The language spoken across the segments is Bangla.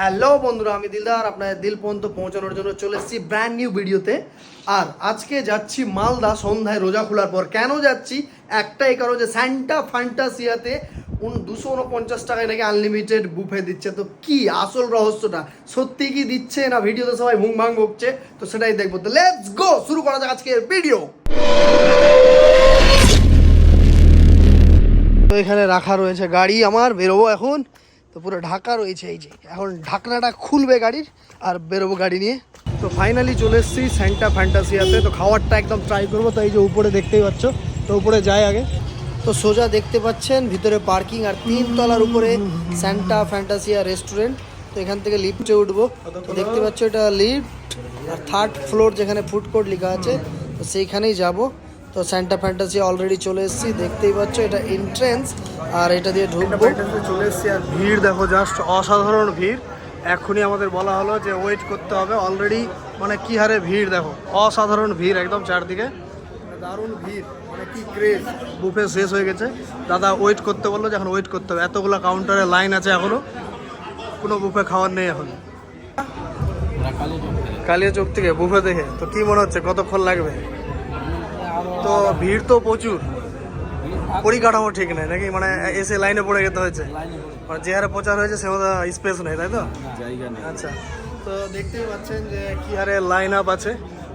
হ্যালো বন্ধুরা, আমি দিলদার। আপনাদের দিল পর্যন্ত পৌঁছানোর জন্য চলে এসেছি ব্র্যান্ড নিউ ভিডিওতে। আর আজকে যাচ্ছি মালদা, সন্ধ্যায় রোজা খোলার পর। কেন যাচ্ছি? একটাই কারণ যে স্যান্টা ফ্যান্টাসিয়াতে উন দুশো উনপঞ্চাশ টাকায় নাকি আনলিমিটেড বুফে দিচ্ছে। তো কি আসল রহস্যটা? সত্যি কি দিচ্ছে না? ভিডিওতে সবাই ভুং ভাং বকছে। তো সেটাই দেখব। তো লেটস গো শুরু করা যাক আজকের ভিডিও তো এখানে রাখা রয়েছে গাড়ি। আমার বেরোবো এখন। তো পুরো ঢাকা রয়েছে এই যে। এখন ঢাকনাটা খুলবে গাড়ির আর বেরোবো গাড়ি নিয়ে। তো ফাইনালি চলে এসেছি স্যান্টা ফ্যান্টাসিয়াতে তো খাবারটা একদম ট্রাই করব। তো এই যে উপরে দেখতেই পাচ্ছ, তো উপরে যাই আগে। তো সোজা দেখতে পাচ্ছেন, ভিতরে পার্কিং আর তিন তলার উপরে স্যান্টা ফ্যান্টাসিয়া রেস্টুরেন্ট তো এখান থেকে লিফটে উঠবো। তো দেখতে পাচ্ছ এটা লিফট আর থার্ড ফ্লোর যেখানে ফুড কোর্ট লেখা আছে, তো সেইখানেই যাব। তো স্যান্টা ফ্যান্টাসিয়া অলরেডি চলে এসেছি। দেখতেই পাচ্ছ এটা এন্ট্রেন্স আর এটা দিয়ে ঢুকবো। চলে এসেছি আর ভিড় দেখো জাস্ট অসাধারণ ভিড়। এখনই আমাদের বলা হলো যে ওয়েট করতে হবে। অলরেডি মানে কি হারে ভিড় দেখো, অসাধারণ ভিড় একদম চারদিকে। দারুণ ভিড় মানে বুফে শেষ হয়ে গেছে। দাদা ওয়েট করতে বলল যে এখন ওয়েট করতে হবে। এতগুলো কাউন্টারে লাইন আছে এখনও। কোনো বুফে খাওয়ার নেই এখন। কালিয়া চোখ থেকে বুফে দেখে তো কি মনে হচ্ছে, কতক্ষণ লাগবে? তো ভিড় তো প্রচুর। পরিকাঠামো ঠিক নেই নাকি? মানে এসে লাইনে পড়ে যেতে হয়েছে? মানে যে হারে প্রচার হয়েছে সে মতো স্পেস নেই তাই তো? জায়গা নেই। আচ্ছা তো দেখতেই পাচ্ছেন যে কি হারে লাইন আপ আছে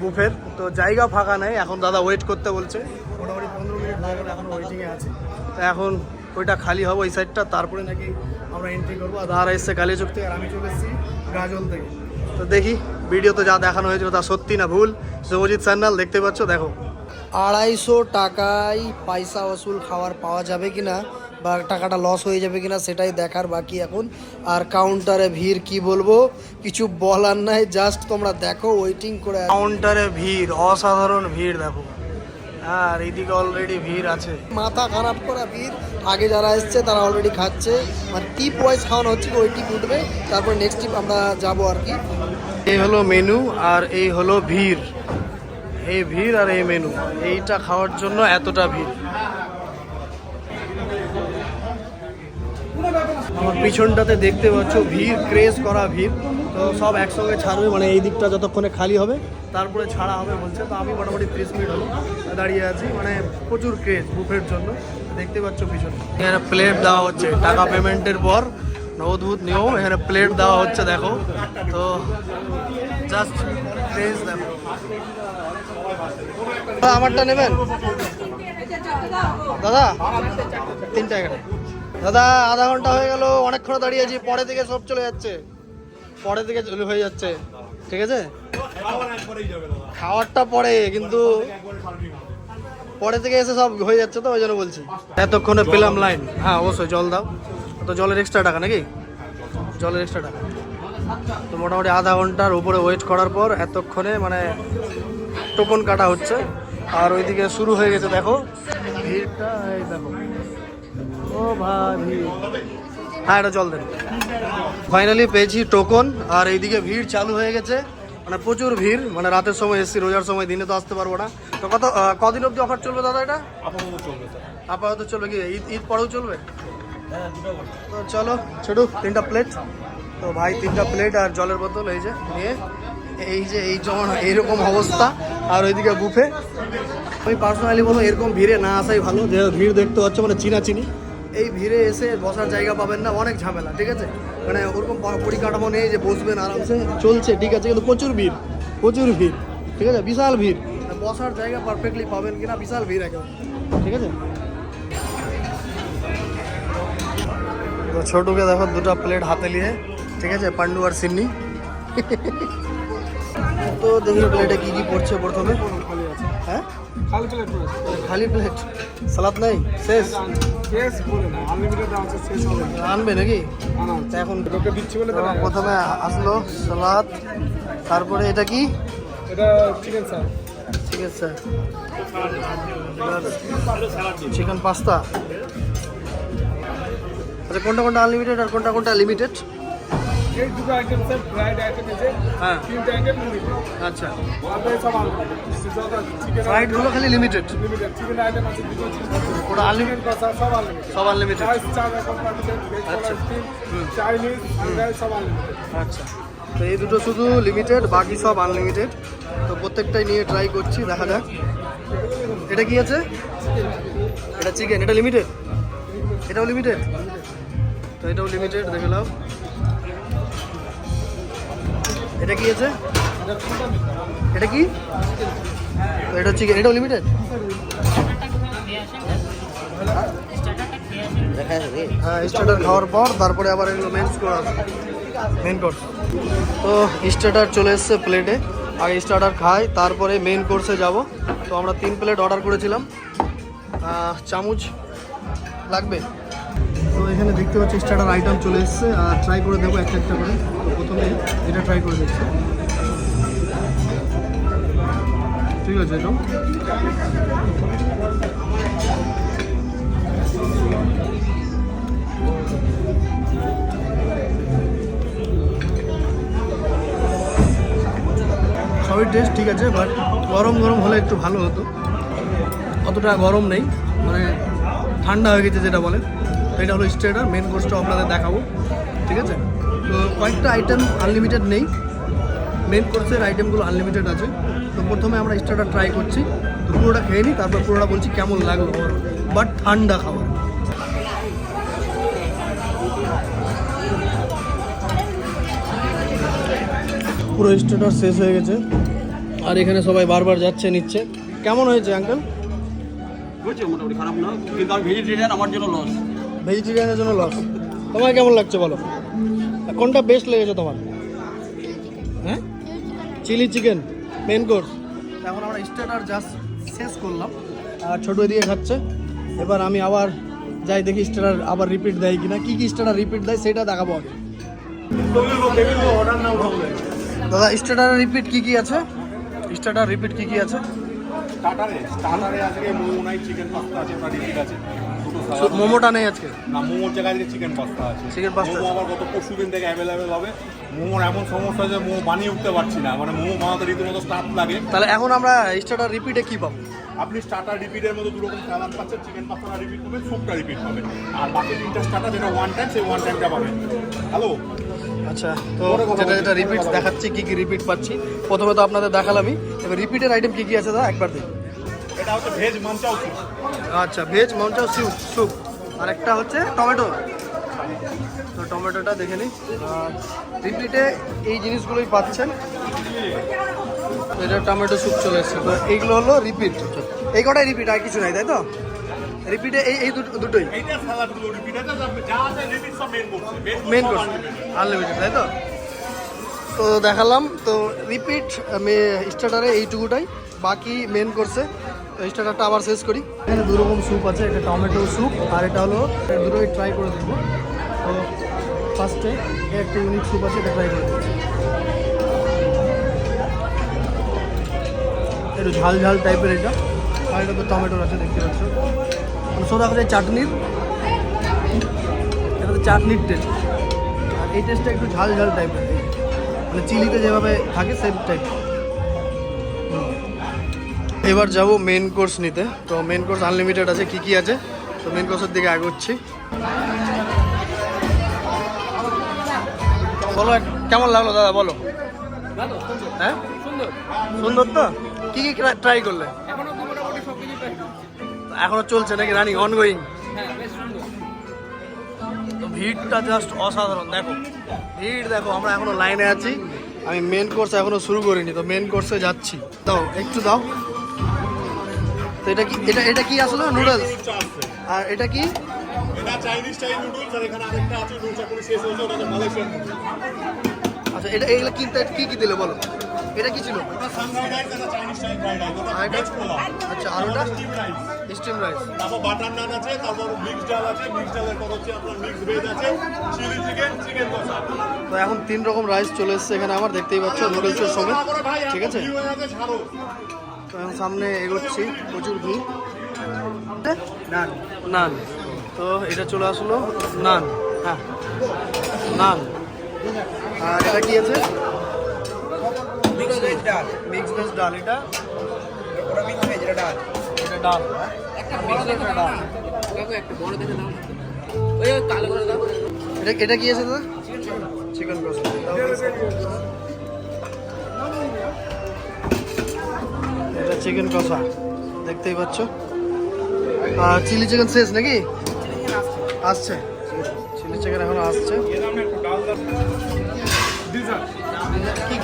বুফের। তো জায়গা ফাঁকা নেই এখন দাদা ওয়েট করতে বলছে। মোটামুটি পনেরো মিনিট লাগবে এখন ওয়েটিংয়ে আছে। তো এখন ওইটা খালি হবে ওই সাইডটা তারপরে নাকি আমরা এন্ট্রি করব। আর দাদা এসছে কালিয়াচক থেকে আর আমি চলে এসেছি গাজল থেকে। তো দেখি ভিডিওতে যা দেখানো হয়েছিল তা সত্যি না ভুল? শুভজিৎ স্যান্ডাল দেখতে পাচ্ছ? দেখো। আড়াইশো টাকায় পয়সা ওসুল খাওয়ার পাওয়া যাবে কিনা বা টাকাটা লস হয়ে যাবে কি না সেটাই দেখার বাকি এখন। আর কাউন্টারে ভিড় কি বলব? কিছু বলার নাই জাস্ট তোমরা দেখো ওয়েটিং করে কাউন্টারে ভিড় অসাধারণ ভিড় দেখো। আর এইদিকে অলরেডি ভিড় আছে। মাথা খারাপ করা ভিড়। আগে যারা এসছে তারা অলরেডি খাচ্ছে। মানে টিপ ওয়াইজ খাওয়ানো হচ্ছে ওই টিপ উঠবে। তারপর নেক্সট টিপ আমরা যাব আর কি। এই হলো মেনু আর এই হলো ভিড়। এই ভিড় আর এই মেনু এইটা খাওয়ার জন্য এতটা ভিড়। আমার পিছনটাতে দেখতে পাচ্ছ, ভিড় ক্রেজ করা ভিড়। তো সব একসঙ্গে ছাড়বে মানে এই দিকটা যতক্ষণে খালি হবে, তারপরে ছাড়া হবে বলছে। তো আমি মোটামুটি ত্রিশ মিনিট হলো দাঁড়িয়ে আছি মানে প্রচুর ক্রেজ বুফের জন্য। দেখতে পাচ্ছ পিছনে। এখানে প্লেট দেওয়া হচ্ছে। টাকা পেমেন্টের পর অদ্ভুত নিয়ম, এখানে প্লেট দেওয়া হচ্ছে, দেখো। তো জাস্ট আমারটা নেবেন? দাদা, তিনটা এখানে দাদা, আধা ঘণ্টা হয়ে গেল, অনেকক্ষণ দাঁড়িয়ে আছি, পরে থেকে সব চলে যাচ্ছে। পরে থেকে হয়ে যাচ্ছে। ঠিক আছে? খাওয়ারটা পরে, কিন্তু পরে থেকে এসে সব হয়ে যাচ্ছে তো, ওই জন্য বলছি। এতক্ষণে পেলাম লাইন হ্যাঁ অবশ্যই জল দাও। তো জলের এক্সট্রা টাকা নাকি? জলের এক্সট্রা টাকা। তো মোটামুটি আধা ঘণ্টার উপরে ওয়েট করার পর এতক্ষণে মানে টোকন কাটা হচ্ছে। আর ওইদিকে শুরু হয়ে গেছে দেখো। ভিড়টা এই দেখো। ও ভাই ভিড়। হ্যাঁ এটা জল দেন। ফাইনালি পেয়েছি টোকন আর এইদিকে ভিড় চালু হয়ে গেছে। মানে প্রচুর ভিড় মানে রাতের সময় এসছি রোজার সময় দিনে তো আসতে পারব না। তো কত কদিন অবধি অফার চলবে দাদা এটা? আপাতত চলবে আপাতত চলবে কি? ঈদ ঈদ পরেও চলবে? তো চলো ছোটু তিনটা প্লেট তো ভাই, তিনটা প্লেট আর জলের বোতল, এই যে, নিয়ে, এই যে, এই যেমন এইরকম অবস্থা। আর ওইদিকে বুফে আমি পার্সোনালি বলব, এরকম ভিড়ে না আসাই ভালো। যে ভিড় দেখতে পাচ্ছ মানে চিনা চিনি এই ভিড়ে এসে বসার জায়গা পাবেন না, অনেক ঝামেলা, ঠিক আছে? মানে ওরকম পরিকাঠামো নেই যে বসবেন আরামসে, চলছে, ঠিক আছে, কিন্তু প্রচুর ভিড় প্রচুর ভিড়, ঠিক আছে? বিশাল ভিড়। বসার জায়গা পারফেক্টলি পাবেন কিনা, বিশাল ভিড় একেবারে, ঠিক আছে? তো ছোটুকে দেখো, দুটো প্লেট হাতে নিয়ে ঠিক আছে পান্ডু আর সিন্নি। তো দেখি প্লেটে কি কি পড়ছে প্রথমে। হ্যাঁ? খালি প্লেট খালি প্লেট সালাদ নাই? শেষ? শেষ বলে না। আনলিমিটেড আছে শেষ হবে আনবে নাকি? এখন লোকে দিচ্ছি বলে প্রথমে আসলো সালাদ তারপরে এটা কি? এটা চিকেন স্যার ঠিক আছে। চিকেন পাস্তা আচ্ছা কোনটা কোনটা আনলিমিটেড আর কোনটা কোনটা লিমিটেড এই দুটো আইটেম স্যার ফ্রাইড আইটেম আছে হ্যাঁ। তিনটে আইটেম লিমিটেড আচ্ছা। আর সব ফ্রাইডগুলো খালি লিমিটেড লিমিটেড চিকেন আইটেম আছে দুটো ওটা আনলিমিটেড কষা সব আনলিমিটেড সব আনলিমিটেড চার রকম আচ্ছা। চাইনিজ সব আনলিমিটেড আচ্ছা। তো এই দুটো শুধু লিমিটেড বাকি সব আনলিমিটেড তো প্রত্যেকটাই নিয়ে ট্রাই করছি দেখা যাক। এটা কি আছে? এটা চিকেন এটা লিমিটেড এটাও লিমিটেড তো এটাও লিমিটেড দেখে নাও। এটা কি আছে? এটা কি? এটা চিকেন এটাও লিমিটেড হ্যাঁ স্টার্টার খাওয়ার পর তারপরে আবার এগুলো মেন্স করা মেন কোর্স তো স্টার্টার চলে এসছে প্লেটে আগে স্টার্টার খাই, তারপরে মেন কোর্সে যাব। তো আমরা তিন প্লেট অর্ডার করেছিলাম। চামচ লাগবে? তো এখানে দেখতে পাচ্ছি স্টার্টার আইটেম চলে এসছে। আর ট্রাই করে দেবো একটা একটা করে। তো প্রথমে এটা ট্রাই করে দেখছি। ঠিক আছে এটাও সবই টেস্ট ঠিক আছে বাট গরম গরম হলে একটু ভালো হতো। অতটা গরম নেই। মানে ঠান্ডা হয়ে গেছে যেটা বলে। এটা হলো স্টেটার মেন কোর্সটা আপনাদের দেখাবো, ঠিক আছে? তো কয়েকটা আইটেম আনলিমিটেড নেই মেন কোর্সের আইটেমগুলো আনলিমিটেড আছে। তো প্রথমে আমরা স্টার্টার ট্রাই করছি, তো পুরোটা খেয়ে নিই, তারপর পুরোটা বলছি কেমন লাগল বাট ঠান্ডা খাবার। পুরো স্টার্টার শেষ হয়ে গেছে। আর এখানে সবাই বারবার যাচ্ছে, নিচ্ছে। কেমন হয়েছে আঙ্কেল মোটামুটি খারাপ না, কিন্তু আমি ভেজিটেরিয়ান আমার জন্য লস ভেজিটেরিয়ানের জন্য লস তোমার কেমন লাগছে বলো? কোনটা বেস্ট লেগেছে তোমার? হ্যাঁ? চিলি চিকেন মেন কোর্স এখন আমরা স্টার্টার জাস্ট শেষ করলাম। আর ছোটো দিয়ে খাচ্ছে। এবার আমি আবার যাই দেখি স্টার্টার আবার রিপিট দেয় কিনা। কি কি স্টার্টার রিপিট দেয় সেটা দেখাবো আগে। দাদা স্টার্টার রিপিট কি কি আছে? স্টার্টার রিপিট কি কি আছে? স্টার্টারে স্টার্টারে আজকে মোমো নাই চিকেন পাস্তা আছে রিপিট আছে। মোমোটা নেই আজকে? না মোমোর জায়গায় আজকে চিকেন পাস্তা আছে। চিকেন pasta মোমো আবার গত পরশু দিন থেকে অ্যাভেলেবেল হবে। মোমোর এমন সমস্যা যে মোমো বানিয়ে উঠতে পারছি না। মানে মোমো বানাতে রীতিমতো স্টাফ লাগে। তাহলে এখন আমরা স্টার্টার রিপিটে কি পাবো? আপনি স্টার্টার রিপিটের মতো দু রকম স্যালাড পাচ্ছেন চিকেন পাস্তাটা রিপিট পাবেন স্যুপটা রিপিট পাবেন। আর বাকি তিনটা স্টার্টার যেটা ওয়ান টাইম সেই ওয়ান টাইমটা পাবেন। হ্যালো আচ্ছা তো যেটা যেটা রিপিট দেখাচ্ছি কি কি রিপিট পাচ্ছি। প্রথমে তো আপনাদের দেখালামই। এবার রিপিটের আইটেম কি কি আছে দাদা? একবার দিই এটা হচ্ছে ভেজ মাঞ্চাও আচ্ছা ভেজ মঞ্চাও স্যুপ স্যুপ আর একটা হচ্ছে টমেটো। তো টমেটোটা দেখে নিই। রিপিটে এই জিনিসগুলোই পাচ্ছেন। এটা টমেটো স্যুপ চলে এসছে। তো এইগুলো হলো রিপিট এই কটাই রিপিট আর কিছু নাই তাই তো? রিপিটে এই এই দুটো দুটোই। মেন কোর্স আনলিমিটেড তাই তো? তো দেখালাম তো রিপিট স্টার্টারে এইটুকুটাই। বাকি মেন কোর্সে স্টার্টারটা আবার শেষ করি। এখানে দু রকম স্যুপ আছে এটা টমেটো স্যুপ আর এটা হলো দুটোই ট্রাই করে দেখব। তো ফার্স্টে একটা ইউনিক স্যুপ আছে, এটা ট্রাই করে দেখছি একটু ঝাল ঝাল টাইপের এটা। আর এটা তো টমেটোর আছে, দেখতে পাচ্ছ। সোজা কথা চাটনির, এটা তো চাটনির টেস্ট আর এই টেস্টটা একটু ঝাল ঝাল টাইপের মানে চিলিতে যেভাবে থাকে সেম টাইপ এবার যাব মেন কোর্স নিতে। তো মেন কোর্স আনলিমিটেড আছে, কি কি আছে? তো মেন কোর্সের দিকে আgoচ্ছি বলো কেমন লাগল দাদা, বলো। হ্যাঁ? সুন্দর তো? কি কি ট্রাই করলে? এখনও চলছে নাকি রানিং অনগোয়িং ভিড়টা জাস্ট অসাধারণ, দেখো। ভিড় দেখো, আমরা এখনও লাইনে আছি। আমি মেন কোর্স এখনও শুরু করিনি, তো মেন কোর্সে যাচ্ছি। দাও, একটু দাও। তো এটা কি এটা এটা কি আসলে নুডলস আর এটা কি? এটা চাইনিজ স্টাইল নুডলস আর এখানে আরেকটা আছে নুডলস এখন শেষ হয়েছে ওটা মালয়েশিয়ান আচ্ছা এটা কি কি কি দিলে বলো? এটা কি ছিল? ওটা সান রাইস এটা চাইনিজ স্টাইল ফ্রাইড রাইস ওটা আর ভেজ পোলাও। আচ্ছা আর ওটা? স্টিম রাইস স্টিম রাইস তারপর বাটার নান আছে তারপর মিক্স ডাল আছে মিক্স ডালের পর হচ্ছে আপনার মিক্স ভেজ আছে চিলি চিকেন চিকেন কষা। তো এখন তিন রকম রাইস চলে এসছে এখানে আমার দেখতেই পাচ্ছ নুডলসের সঙ্গে। ঠিক আছে? তো এখন সামনে এগোচ্ছি প্রচুর ভিড়। নান। নান। তো এটা চলে আসলো। নান। হ্যাঁ। নান। আর এটা কি আছে? মিক্স ভেজ ডাল। মিক্স ভেজ ডাল এটা। ওটা মিক্স ভেজ এটা ডাল। এটা ডাল। একটা বড় দেখে দাও কাকু একটা বড় দেখে দাও ওই ওই কালো করে দাও। এটা এটা কি আছে দাদা? চিকেন কষা চিকেন কষা, দেখতেই পাচ্ছ। আর চিলি চিকেন শেষ নাকি? আসছে। চিলি চিকেন এখন আসছে।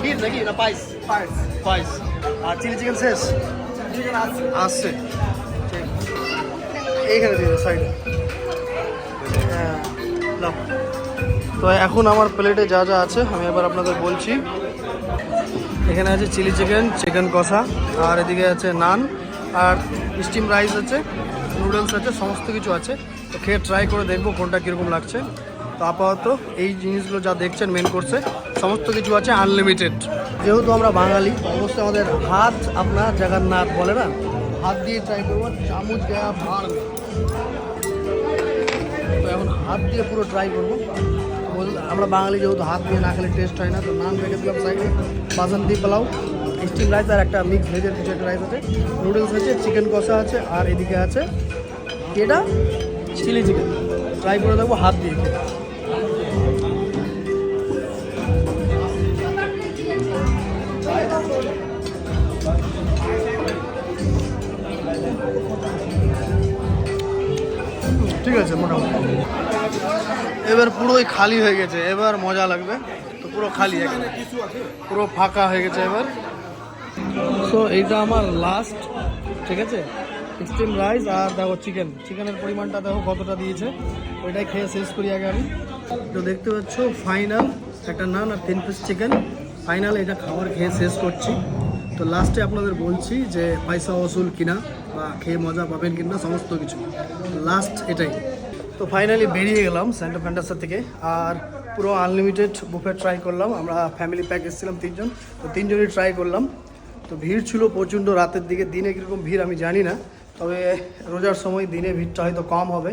কি নাকি? না পাইস পাইস আর চিলি চিকেন শেষ? আসছে। এইখানে দিয়ে সাইডে হ্যাঁ। তো এখন আমার প্লেটে যা যা আছে, আমি এবার আপনাদের বলছি। এখানে আছে চিলি চিকেন চিকেন কষা, আর এদিকে আছে নান, আর স্টিম রাইস আছে, নুডলস আছে, সমস্ত কিছু আছে। তো খেয়ে ট্রাই করে দেখব কোনটা কীরকম লাগছে। তো আপাতত এই জিনিসগুলো যা দেখছেন মেন করছে সমস্ত কিছু আছে আনলিমিটেড যেহেতু আমরা বাঙালি, অবশ্যই আমাদের হাত আপনার জায়গার নাথ বলে না? হাত দিয়ে ট্রাই করব, চামচ গয়া ভাড় তো এখন হাত দিয়ে পুরো ট্রাই করব। আমরা বাঙালি যেহেতু হাত দিয়ে না খেলে টেস্ট হয় না, তো নান রেখে দিলাম সাইডে বাসন্তী পোলাও স্টিম রাইস আর একটা মিক্স ভেজের কিছু একটা রাইস আছে। নুডলস আছে চিকেন কষা আছে, আর এদিকে আছে এটা চিলি চিকেন ট্রাই করে দেখব হাত দিয়ে ঠিক আছে, মোটামুটি। এবার পুরোই খালি হয়ে গেছে, এবার মজা লাগবে। তো পুরো খালি এখানে। পুরো ফাঁকা হয়ে গেছে এবার। সো এইটা আমার লাস্ট ঠিক আছে? স্টিম রাইস আর দেখো চিকেন চিকেনের পরিমাণটা দেখো কতটা দিয়েছে। ওইটাই খেয়ে শেষ করি আগে আমি। তো দেখতে পাচ্ছ ফাইনাল একটা নান আর তিন পিস চিকেন ফাইনাল এটা খাবার খেয়ে শেষ করছি। তো লাস্টে আপনাদের বলছি যে পয়সা ওসুল কিনা বা খেয়ে মজা পাবেন কিনা, সমস্ত কিছু। লাস্ট এটাই। তো ফাইনালি বেরিয়ে গেলাম সেন্টার ফ্যান্টাসা থেকে। আর পুরো আনলিমিটেড বুফে ট্রাই করলাম। আমরা ফ্যামিলি প্যাক এসেছিলাম তিনজন। তো তিনজনই ট্রাই করলাম। তো ভিড় ছিল প্রচণ্ড রাতের দিকে। দিনে কীরকম ভিড় আমি জানি না। তবে রোজার সময় দিনে ভিড়টা হয়তো কম হবে।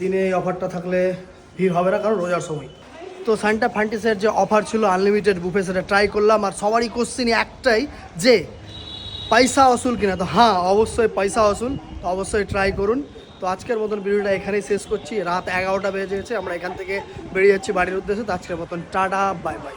দিনে এই অফারটা থাকলে ভিড় হবে না, কারণ রোজার সময়। তো সান্টা ফান্টিসের যে অফার ছিল আনলিমিটেড বুফে সেটা ট্রাই করলাম। আর সবারই কোশ্চেনই একটাই যে, পয়সা অসুল কিনা? তো হ্যাঁ অবশ্যই পয়সা অসুল। তো অবশ্যই ট্রাই করুন। তো আজকের মতন ভিডিওটা এখানেই শেষ করছি। রাত এগারোটা বেজে গেছে, আমরা এখান থেকে বেরিয়ে যাচ্ছি বাড়ির উদ্দেশ্যে। তো আজকের মতন টাটা, বাই বাই।